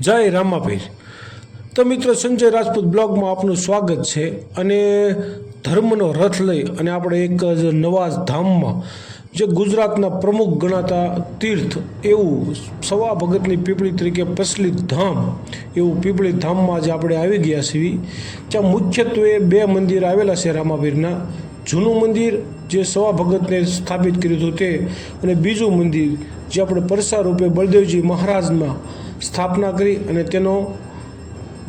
જય રામાભીર તો મિત્રો, સંજય રાજપૂત બ્લોગમાં આપનું સ્વાગત છે અને ધર્મનો રથ લઈ અને આપણે એક જ નવા ધામમાં જે ગુજરાતના પ્રમુખ ગણાતા તીર્થ એવું સવા ભગતની પીપળી તરીકે પ્રચલિત ધામ, એવું પીપળી ધામમાં જે આપણે આવી ગયા છીએ. ત્યાં મુખ્યત્વે બે મંદિર આવેલા છે રામાભીરના જૂનું મંદિર જે સવા ભગતને સ્થાપિત કર્યું હતું તે અને બીજું મંદિર જે આપણે પરસા રૂપે બળદેવજી મહારાજમાં સ્થાપના કરી અને તેનો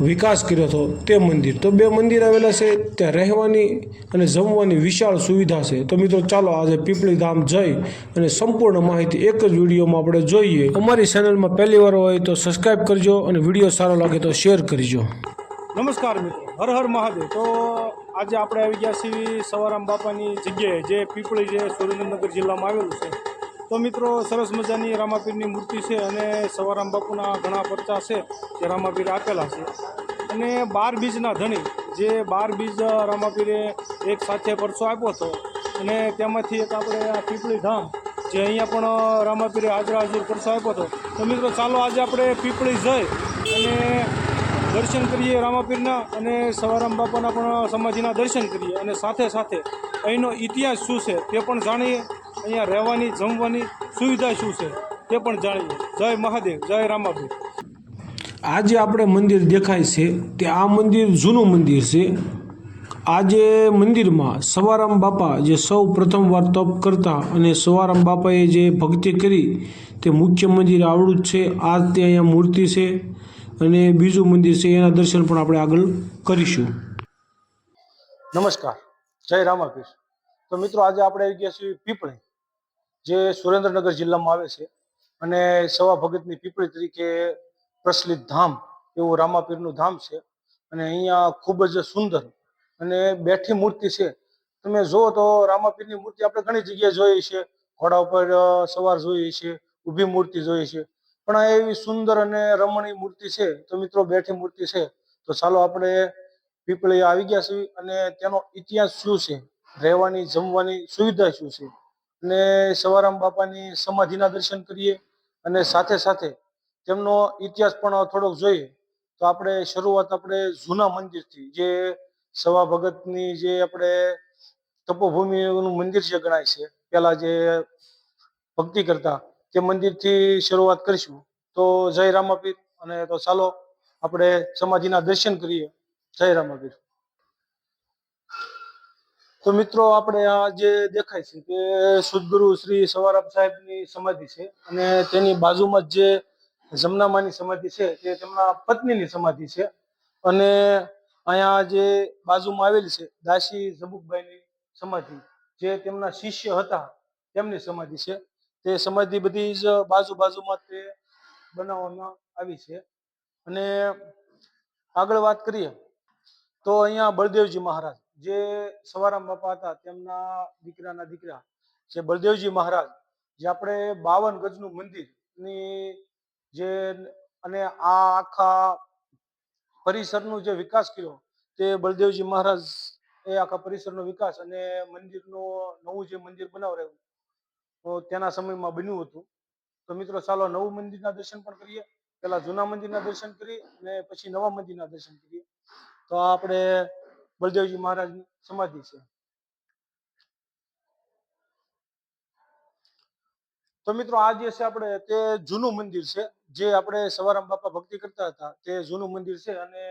વિકાસ કર્યો હતો તે મંદિર. તો બે મંદિર આવેલા છે, ત્યાં રહેવાની અને જમવાની વિશાળ સુવિધા છે. તો મિત્રો, ચાલો આજે પીપળી ધામ જઈ અને સંપૂર્ણ માહિતી એક જ વિડીયોમાં આપણે જોઈએ. અમારી ચેનલમાં પહેલી વાર હોય તો સબસ્ક્રાઈબ કરજો અને વીડિયો સારો લાગે તો શેર કરજો. નમસ્કાર મિત્રો. હર હર મહાદેવ. તો આજે આપણે આવી ગયા છીએ સવારામ બાપાની જગ્યાએ, જે પીપળી જે સુરેન્દ્રનગર જિલ્લામાં આવેલું છે. તો મિત્રો, સરસ મજાની રામાપીરની મૂર્તિ છે અને સવારામ બાપુના ઘણા પરચા છે જે રામાપીરે આપેલા છે. અને બાર બીજના ધણી, જે બાર બીજ રામાપીરે એક સાથે પરચો આપ્યો હતો. અને તેમાંથી એક આપણે આ પીપળી ધામ, જે અહીંયા પણ રામાપીરે હાજરા હાજર પરચો આપ્યો હતો. તો મિત્રો, ચાલો આજે આપણે પીપળી જઈ અને દર્શન કરીએ રામાપીરના અને સવારામ બાપાના પણ સમાધિના દર્શન કરીએ અને સાથે સાથે અહીંનો ઇતિહાસ શું છે તે પણ જાણીએ. અહીંયા રહેવાની જમવાની સુવિધા શું છે તે પણ જાણીએ. જય મહાદેવ જય રામાભાઈ આજે આપણે મંદિર દેખાય છે તે આ મંદિર જૂનું મંદિર છે. આજે મંદિરમાં સવારામ બાપા જે સૌ પ્રથમવાર તપ કરતા અને સવારામ બાપાએ જે ભક્તિ કરી તે મુખ્ય મંદિર આવડું જ છે આ તે અહીંયા મૂર્તિ છે અને બીજું મંદિર છે એના દર્શન પણ આપણે આગળ કરીશું. નમસ્કાર જય રામાપીર. તો મિત્રો આજે આપણે આવી ગયા છીએ પીપળી. જે સુરેન્દ્રનગર જિલ્લામાં આવે છે અને સવા ભગતની પીપળી તરીકે પ્રચલિત ધામ, એવું રામાપીરનું ધામ છે. અને અહીંયા ખૂબ જ સુંદર અને બેઠી મૂર્તિ છે. તમે જુઓ તો રામાપીરની મૂર્તિ આપણે ઘણી જગ્યાએ જોઈએ છે. ઘોડા ઉપર સવાર જોઈએ છે, ઊભી મૂર્તિ જોઈએ છે. પણ આ એવી સુંદર અને રમણીય મૂર્તિ છે. તો મિત્રો, બેઠી મૂર્તિ છે. તો ચાલો આપણે પીપળી આવી ગયા છે અને તેનો ઇતિહાસ શું છે? રહેવાની, જમવાની સુવિધા શું છે? અને સવારામ બાપાની સમાધિના દર્શન કરીએ અને સાથે સાથે તેમનો ઇતિહાસ પણ થોડોક જોઈએ તો આપણે શરૂઆત આપણે જૂના મંદિરથી, જે સવા ભગતની જે આપણે તપોભૂમિનું મંદિર જે ગણાય છે પેલા જે ભક્તિ કરતા, તે મંદિરથી શરૂઆત કરીશું. તો જય રામાપીર અને તો ચાલો આપણે સમાધિના દર્શન કરીએ. જય રામાપીર. તો મિત્રો આપણે આ જે દેખાય છે તે સદગુરુ શ્રી સવારામ સાહેબની સમાધિ છે અને તેની બાજુમાં જ જે જમનામાની સમાધિ છે તે તેમના પત્નીની સમાધિ છે. અને અહીંયા જે બાજુમાં આવેલી છે દાસી ઝબુકભાઈની સમાધિ, જે તેમના શિષ્ય હતા તેમની સમાધિ છે. તે સમાધિ બધી જ બાજુ બાજુમાં તે બનાવવામાં આવી છે. અને આગળ વાત કરીએ તો અહીંયા બળદેવજી મહારાજ. જે સવારામ બાપા હતા, તેમના દીકરાના દીકરા જે બળદેવજી મહારાજ, જે આપણે બાવન ગજનું મંદિરની જે અને આ આખા પરિસરનો જે વિકાસ કર્યો, તે બળદેવજી મહારાજ એ આખા પરિસરનો વિકાસ અને મંદિરનું નવું જે મંદિર બનાવરાયું તેના સમયમાં બન્યું હતું. તો મિત્રો, ચાલો નવું મંદિરના દર્શન પણ કરીએ પેલા જૂના મંદિરના દર્શન કરીએ અને પછી નવા મંદિરના દર્શન કરીએ. તો આપણે બળદેવજી મહારાજની સમાધિ છે. તો મિત્રો આ જે છે આપણે તે જૂનું મંદિર છે, જે આપણે સવારામ બાપા ભક્તિ કરતા હતા, તે જૂનું મંદિર છે અને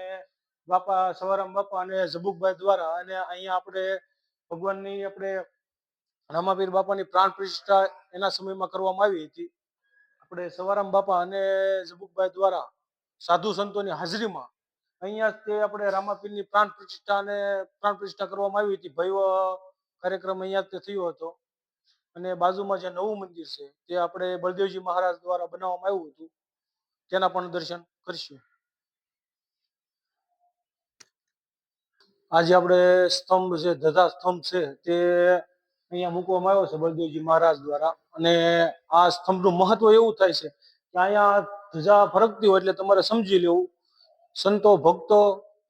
બાપા સવારામ બાપા અને ઝબુકભાઈ દ્વારા અને અહીંયા આપણે ભગવાનની આપણે રામાપીર બાપાની પ્રાણ પ્રતિષ્ઠા એના સમયમાં કરવામાં આવી હતી. આપણે સવારામ બાપા અને ઝબુકભાઈ દ્વારા સાધુ સંતોની હાજરીમાં અહીંયા તે આપણે રામાપીરની પ્રાણ પ્રતિષ્ઠા અને પ્રાણ પ્રતિષ્ઠા કરવામાં આવી હતી. ભૈવ કાર્યક્રમ અહીંયા તે થયો હતો. અને બાજુમાં જે નવું મંદિર છે, તે આપણે બળદેવજી મહારાજ દ્વારા બનાવવામાં આવ્યું હતું. તેના પણ દર્શન કરીશું. આજે આપણે સ્તંભ છે, ધધા સ્તંભ છે, તે અહીંયા મૂકવામાં આવ્યો છે બળદેવજી મહારાજ દ્વારા. અને આ સ્તંભનું મહત્વ એવું થાય છે કે અહીંયા ધજા ફરકતી હોય એટલે તમારે સમજી લેવું. સંતો ભક્તો,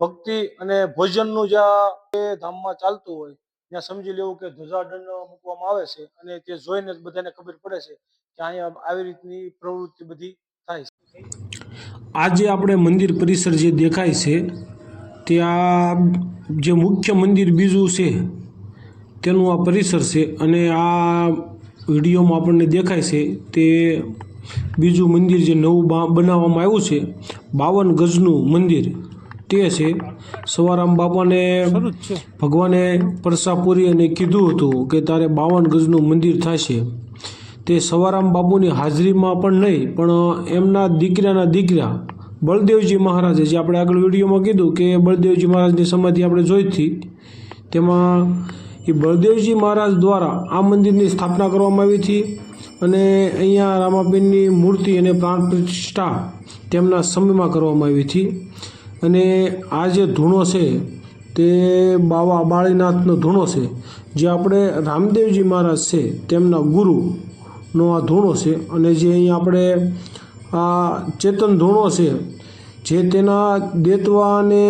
ભક્તિ અને ભોજનનું જ્યાં ધામમાં ચાલતું હોય, ત્યાં સમજી લેવું કે ધ્વજાદંડ મૂકવામાં આવે છે અને તે જોઈને જ બધાને ખબર પડે છે કે અહીંયા આવી રીતની પ્રવૃત્તિ બધી થાય છે. આજે આપણે મંદિર પરિસર જે દેખાય છે, તે આ જે મુખ્ય મંદિર બીજું છે, તેનું આ પરિસર છે અને આ વિડીયોમાં આપણને દેખાય છે તે બીજું મંદિર જે નવું બનાવવામાં આવ્યું છે બાવન ગજનું મંદિર. તે છે સવારામ બાપાને ભગવાને પરસા પૂરી અને કીધું હતું કે તારે બાવન ગજનું મંદિર થશે. તે સવારામ બાપુની હાજરીમાં પણ નહીં પણ એમના દીકરાના દીકરા બળદેવજી મહારાજે જે આપણે આગળ વિડીયોમાં કીધું કે બળદેવજી મહારાજની સમાધિ આપણે જોઈ હતી તેમાં એ બળદેવજી મહારાજ દ્વારા આ મંદિરની સ્થાપના કરવામાં આવી હતી. અને અહીંયા રામાબેનની મૂર્તિ અને પ્રાણ પ્રતિષ્ઠા તેમના સમયમાં કરવામાં આવી હતી. અને આ જે ધૂણો છે, તે બાવા બાળીનાથનો ધૂણો છે, જે આપણે રામદેવજી મહારાજ છે, તેમના ગુરુનો આ ધૂણો છે. અને જે અહીંયા આપણે આ ચેતન ધૂણો છે, જે તેના દેતવા અને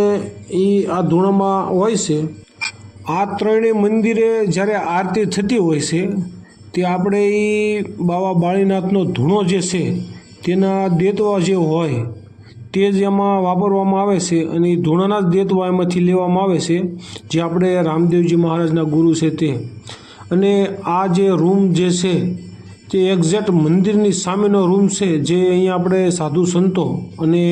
એ આ ધૂણામાં હોય છે. આ ત્રણેય મંદિરે જ્યારે આરતી થતી હોય છે તે આપણે એ બાવા બાળીનાથનો ધૂણો જે છે, તેના દેતવા જે હોય, તે જ એમાં વાપરવામાં આવે છે અને એ ધૂણાના જ દેતવા એમાંથી લેવામાં આવે છે, જે આપણે રામદેવજી મહારાજના ગુરુ છે તે. અને આ જે રૂમ જે છે, તે એક્ઝેક્ટ મંદિરની સામેનો રૂમ છે, જે અહીંયા આપણે સાધુ સંતો અને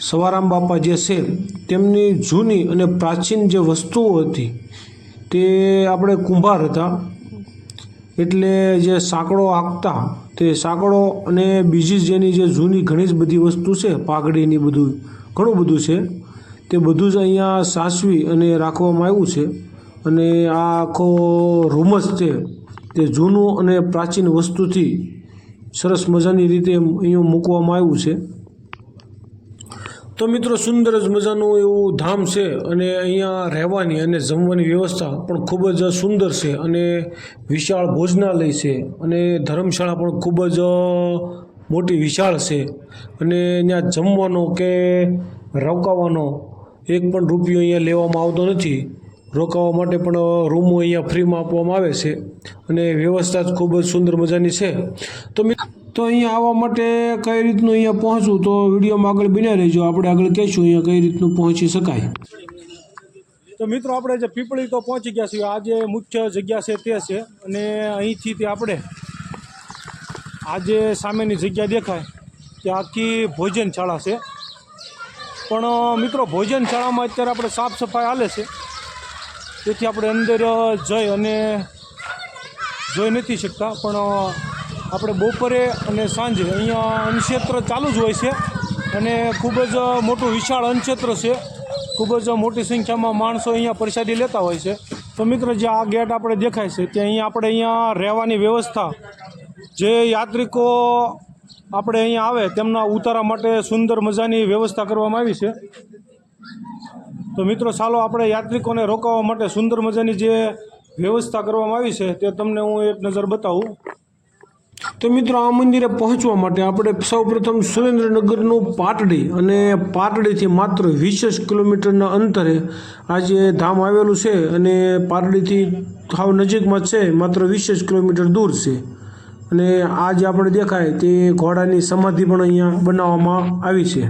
સવારામ બાપા જે છે, તેમની જૂની અને પ્રાચીન જે વસ્તુઓ હતી, તે આપણે કુંભાર હતા. એટલે જે સાંકળો હાંકતા તે સાંકળો અને બીજી જેની જે જૂની ઘણી જ બધી વસ્તુ છે, પાઘડીની બધું, ઘણું બધું છે, તે બધું જ અહીંયા સાચવી અને રાખવામાં આવ્યું છે. અને આ આખો રૂમ જ છે, તે જૂનું અને પ્રાચીન વસ્તુથી સરસ મજાની રીતે અહીંયા મૂકવામાં આવ્યું છે. તો મિત્રો સુંદર જ મજાનું એવું ધામ છે અને અહીંયા રહેવાની અને જમવાની વ્યવસ્થા પણ ખૂબ જ સુંદર છે અને વિશાળ ભોજનાલય છે અને ધર્મશાળા પણ ખૂબ જ મોટી વિશાળ છે. અને ત્યાં જમવાનો કે રોકાવાનો એક પણ રૂપિયો અહીંયા લેવામાં આવતો નથી. રોકાવા માટે પણ રૂમો અહીંયા ફ્રીમાં આપવામાં આવે છે અને વ્યવસ્થા જ ખૂબ જ સુંદર મજાની છે. તો મિ- તો અહીંયા આવવા માટે કઈ રીતનું અહીંયા પહોંચવું? તો વિડીયોમાં આગળ બન્યા રહેજો. આપણે આગળ કહીશું અહીંયા કઈ રીતનું પહોંચી શકાય. તો મિત્રો, આપણે જે પીપળી તો પહોંચી ગયા છીએ. આ જે મુખ્ય જગ્યા છે તે છે. અને અહીંથી તે આપણે આ જે સામેની જગ્યા દેખાય. તે આખી ભોજનશાળા છે. પણ, મિત્રો, ભોજનશાળામાં અત્યારે આપણે સાફ સફાઈ હાલે છે. તેથી આપણે અંદર જઈ અને જોઈ નથી શકતા. પણ આપણે બપોરે અને સાંજે અહીંયા અન્નક્ષેત્ર ચાલુ જ હોય છે અને ખૂબ જ મોટું વિશાળ અન્નક્ષેત્ર છે. ખૂબ જ મોટી સંખ્યામાં માણસો અહીંયા પ્રસાદી લેતા હોય છે. તો મિત્ર, જે આ ગેટ આપણે દેખાય છે તે અહીંયા આપણે અહીંયા રહેવાની વ્યવસ્થા જે યાત્રિકો આપણે અહીંયા આવે, તેમના ઉતારા માટે સુંદર મજાની વ્યવસ્થા કરવામાં આવી છે. તો મિત્રો, ચાલો આપણે યાત્રિકોને રોકાવા માટે સુંદર મજાની જે વ્યવસ્થા કરવામાં આવી છે, તે તમને હું એક નજર બતાવું. તો મિત્રો, આ મંદિરે પહોંચવા માટે આપણે સૌપ્રથમ સુરેન્દ્રનગરનું પાટડી અને પાટડીથી માત્ર વીસ કિલોમીટરના અંતરે આ જે ધામ આવેલું છે અને પાટડીથી સાવ નજીકમાં છે, માત્ર વીસ કિલોમીટર દૂર છે. અને આ જે આપણે દેખાય તે ઘોડાની સમાધિ પણ અહીંયા બનાવવામાં આવી છે.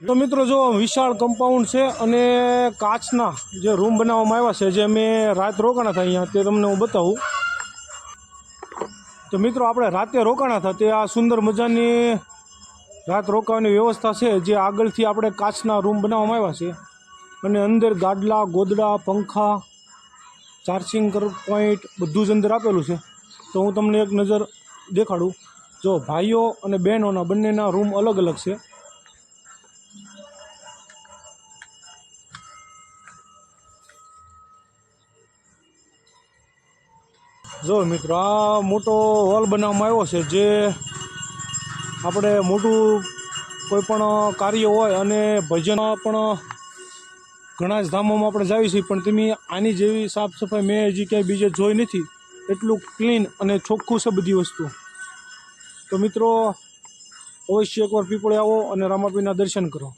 તો મિત્રો, જો વિશાળ કમ્પાઉન્ડ છે અને કાચના જે રૂમ બનાવવામાં આવ્યા છે, જે મેં રાત રોકાણા હતા અહીંયા તે તમને હું બતાવું. તો મિત્રો, આપણે રાતે રોકાણા હતા. તે આ સુંદર મજાની રાત રોકાવાની વ્યવસ્થા છે, જે આગળથી આપણે કાચના રૂમ બનાવવામાં આવ્યા છે. અને અંદર ગાડલા, ગોદડા, પંખા ચાર્જિંગ પોઈન્ટ બધું જ અંદર આપેલું છે. તો હું તમને એક નજર દેખાડું. જો ભાઈઓ અને બહેનોના બંનેના રૂમ અલગ અલગ છે. જો મિત્રો, આ મોટો હોલ બનાવવામાં આવ્યો છે જે આપણે મોટું કોઈ પણ કાર્ય હોય અને ભજન પણ ઘણા જ ધામોમાં આપણે જાવી છીએ, પણ તમે આની જેવી સાફ સફાઈ મેં હજી ક્યાંય બીજે જોઈ નથી. એટલું ક્લીન અને ચોખ્ખું છે બધી વસ્તુ. તો મિત્રો, અવશ્ય એકવાર પીપળે આવો અને રામાપીના દર્શન કરો.